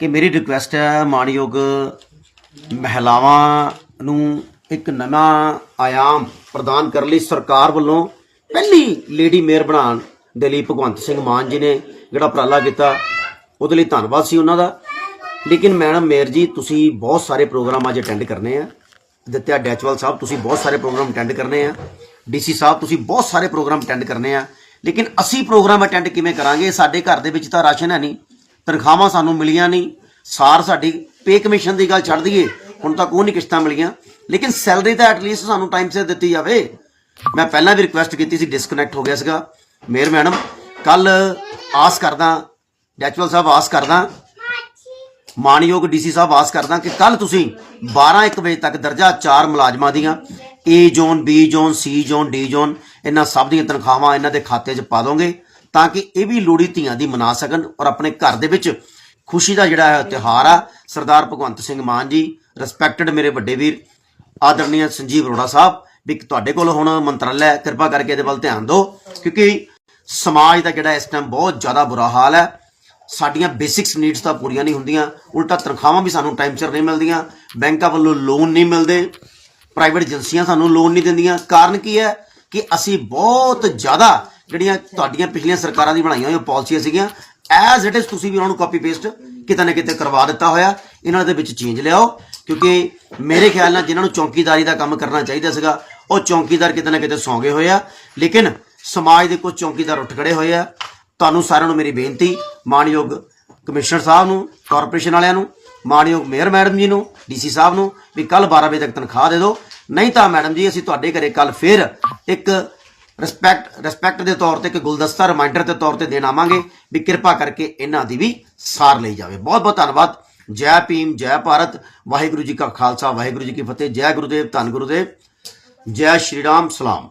ਕਿ ਮੇਰੀ ਰਿਕੁਐਸਟ ਹੈ, ਮਾਣਯੋਗ ਮਹਿਲਾਵਾਂ ਨੂੰ ਇੱਕ ਨਵਾਂ ਆਯਾਮ ਪ੍ਰਦਾਨ ਕਰਨ ਲਈ ਸਰਕਾਰ ਵੱਲੋਂ ਪਹਿਲੀ ਲੇਡੀ ਮੇਅਰ ਬਣਾਉਣ ਦੇ ਲਈ ਭਗਵੰਤ ਸਿੰਘ ਮਾਨ ਜੀ ਨੇ ਜਿਹੜਾ ਉਪਰਾਲਾ ਕੀਤਾ, ਉਹਦੇ ਲਈ ਧੰਨਵਾਦ ਸੀ ਉਹਨਾਂ ਦਾ। ਲੇਕਿਨ ਮੈਡਮ ਮੇਅਰ ਜੀ, ਤੁਸੀਂ ਬਹੁਤ ਸਾਰੇ ਪ੍ਰੋਗਰਾਮ ਅੱਜ ਅਟੈਂਡ ਕਰਨੇ ਆ। ਦਿੱਤਿਆ ਡੈਚਵਾਲ ਸਾਹਿਬ, ਤੁਸੀਂ ਬਹੁਤ ਸਾਰੇ ਪ੍ਰੋਗਰਾਮ ਅਟੈਂਡ ਕਰਨੇ ਆ। ਡੀਸੀ ਸਾਹਿਬ, ਤੁਸੀਂ ਬਹੁਤ ਸਾਰੇ ਪ੍ਰੋਗਰਾਮ ਅਟੈਂਡ ਕਰਨੇ ਆ। ਲੇਕਿਨ ਅਸੀਂ ਪ੍ਰੋਗਰਾਮ ਅਟੈਂਡ ਕਿਵੇਂ ਕਰਾਂਗੇ? ਸਾਡੇ ਘਰ ਦੇ ਵਿੱਚ ਤਾਂ ਰਾਸ਼ਨ ਹੈ ਨਹੀਂ। ਤਨਖਾਹਾਂ ਸਾਨੂੰ ਮਿਲੀਆਂ ਨਹੀਂ, ਸਾਰ ਸਾਡੀ ਪੇ ਕਮਿਸ਼ਨ ਦੀ ਗੱਲ ਛੱਡ ਦਈਏ, ਹੁਣ ਤੱਕ ਉਹ ਨਹੀਂ ਕਿਸ਼ਤਾਂ ਮਿਲੀਆਂ। ਲੇਕਿਨ ਸੈਲਰੀ ਤਾਂ ਐਟਲੀਸਟ ਸਾਨੂੰ ਟਾਈਮ ਸਿਰ ਦਿੱਤੀ ਜਾਵੇ। ਮੈਂ ਪਹਿਲਾਂ ਵੀ ਰਿਕੁਐਸਟ ਕੀਤੀ ਸੀ ਡਿਸਕਨੈਕਟ ਹੋ ਗਿਆ ਸੀਗਾ। ਮੇਅਰ ਮੈਡਮ ਕੱਲ ਆਸ ਕਰਦਾ, ਡੈਚਵਾਲ ਸਾਹਿਬ ਆਸ ਕਰਦਾ ਮਾਨਯੋਗ ਡੀਸੀ ਸਾਹਿਬ ਆਸ ਕਰਦਾ ਕਿ ਕੱਲ ਤੁਸੀਂ 12 1 ਵਜੇ ਤੱਕ ਦਰਜਾ 4 ਮੁਲਾਜ਼ਮਾਂ ਦੀਆਂ A zone B zone C zone D zone ਇਹਨਾਂ ਸਭ ਦੀਆਂ ਤਨਖਾਹਾਂ ਇਹਨਾਂ ਦੇ ਖਾਤੇ 'ਚ ਪਾ ਦੋਗੇ। ਤਾਂ ਕਿ ਇਹ ਵੀ ਲੋਹੜੀ ਧੀਆਂ ਦੀ ਮਨਾ ਸਕਣ ਔਰ ਆਪਣੇ ਘਰ ਦੇ ਵਿੱਚ ਖੁਸ਼ੀ ਦਾ ਜਿਹੜਾ ਹੈ ਤਿਉਹਾਰ ਆ, ਸਰਦਾਰ ਭਗਵੰਤ ਸਿੰਘ ਮਾਨ ਜੀ ਰਿਸਪੈਕਟਡ ਮੇਰੇ ਵੱਡੇ ਵੀਰ ਆਦਰਣੀय ਸੰਜੀਵ ਅਰੋੜਾ ਸਾਹਿਬ, ਵੀ ਤੁਹਾਡੇ ਕੋਲ ਹੁਣ ਮੰਤਰਾਲਾ ਕਿਰਪਾ ਕਰਕੇ ਇਹਦੇ ਵੱਲ ਧਿਆਨ ਦਿਓ, ਕਿਉਂਕਿ ਸਮਾਜ ਦਾ ਜਿਹੜਾ ਇਸ ਟਾਈਮ ਬਹੁਤ ਜ਼ਿਆਦਾ ਬੁਰਾ ਹਾਲ ਹੈ। ਸਾਡੀਆਂ ਬੇਸਿਕਸ ਨੀਡਸ ਤਾਂ ਪੂਰੀਆਂ ਨਹੀਂ ਹੁੰਦੀਆਂ, ਉਲਟਾ ਤਨਖਾਹਾਂ ਵੀ ਸਾਨੂੰ ਟਾਈਮ ਸਿਰ ਨਹੀਂ ਮਿਲਦੀਆਂ, ਬੈਂਕਾਂ ਵੱਲੋਂ ਲੋਨ ਨਹੀਂ ਮਿਲਦੇ ਪ੍ਰਾਈਵੇਟ ਏਜੰਸੀਆਂ ਸਾਨੂੰ ਲੋਨ ਨਹੀਂ ਦਿੰਦੀਆਂ। ਕਾਰਨ ਕੀ ਹੈ ਕਿ ਅਸੀਂ ਬਹੁਤ ਜ਼ਿਆਦਾ ਜਿਹੜੀਆਂ ਤੁਹਾਡੀਆਂ ਪਿਛਲੀਆਂ ਸਰਕਾਰਾਂ ਦੀ ਬਣਾਈਆਂ ਹੋਈਆਂ ਪਾਲਿਸੀਆਂ ਸੀਗੀਆਂ ਐਜ਼ ਇਟ ਇਜ਼ ਤੁਸੀਂ ਵੀ ਉਹਨਾਂ ਨੂੰ ਕਾਪੀ ਪੇਸਟ ਕਿਤੇ ਨਾ ਕਿਤੇ ਕਰਵਾ ਦਿੱਤਾ ਹੋਇਆ। ਇਹਨਾਂ ਦੇ ਵਿੱਚ ਚੇਂਜ ਲਿਆਓ, ਕਿਉਂਕਿ ਮੇਰੇ ਖਿਆਲ ਨਾਲ ਜਿਨ੍ਹਾਂ ਨੂੰ ਚੌਕੀਦਾਰੀ ਦਾ ਕੰਮ ਕਰਨਾ ਚਾਹੀਦਾ ਸੀਗਾ, ਉਹ ਚੌਕੀਦਾਰ ਕਿਤੇ ਨਾ ਕਿਤੇ ਸੌਂ ਗਏ ਹੋਏ ਆ। ਲੇਕਿਨ ਸਮਾਜ ਦੇ ਕੁਝ ਚੌਕੀਦਾਰ ਉੱਠ ਖੜੇ ਹੋਏ ਆ। ਤੁਹਾਨੂੰ ਸਾਰਿਆਂ ਨੂੰ ਮੇਰੀ ਬੇਨਤੀ ਮਾਨਯੋਗ ਕਮਿਸ਼ਨਰ ਸਾਹਿਬ ਨੂੰ ਕਾਰਪੋਰੇਸ਼ਨ ਵਾਲਿਆਂ ਨੂੰ ਮਾਨਯੋਗ ਮੇਅਰ ਮੈਡਮ ਜੀ ਨੂੰ, ਡੀਸੀ ਸਾਹਿਬ ਨੂੰ ਵੀ ਕੱਲ 12 ਵਜੇ ਤੱਕ ਤਨਖਾਹ ਦੇ ਦਿਓ। ਨਹੀਂ ਤਾਂ ਮੈਡਮ ਜੀ, ਅਸੀਂ ਤੁਹਾਡੇ ਘਰੇ ਕੱਲ ਫੇਰ ਇੱਕ ਰਿਸਪੈਕਟ ਰਿਸਪੈਕਟ ਦੇ ਤੌਰ ਤੇ ਇੱਕ ਗੁਲਦਸਤਾ ਰਿਮਾਈਂਡਰ ਦੇ ਤੌਰ ਤੇ ਦੇਣ ਆਵਾਂਗੇ ਵੀ ਕਿਰਪਾ ਕਰਕੇ ਇਹਨਾਂ ਦੀ ਵੀ ਸਾਰ ਲਈ ਜਾਵੇ। ਬਹੁਤ ਬਹੁਤ ਧੰਨਵਾਦ। ਜੈ ਭੀਮ, ਜੈ ਭਾਰਤ। ਵਾਹਿਗੁਰੂ ਜੀ ਕਾ ਖਾਲਸਾ, ਵਾਹਿਗੁਰੂ ਜੀ ਕੀ ਫਤਿਹ। ਜੈ ਗੁਰੂਦੇਵ, ਧੰਨ ਗੁਰੂਦੇਵ। ਜੈ ਸ਼੍ਰੀ ਰਾਮ, ਸਲਾਮ।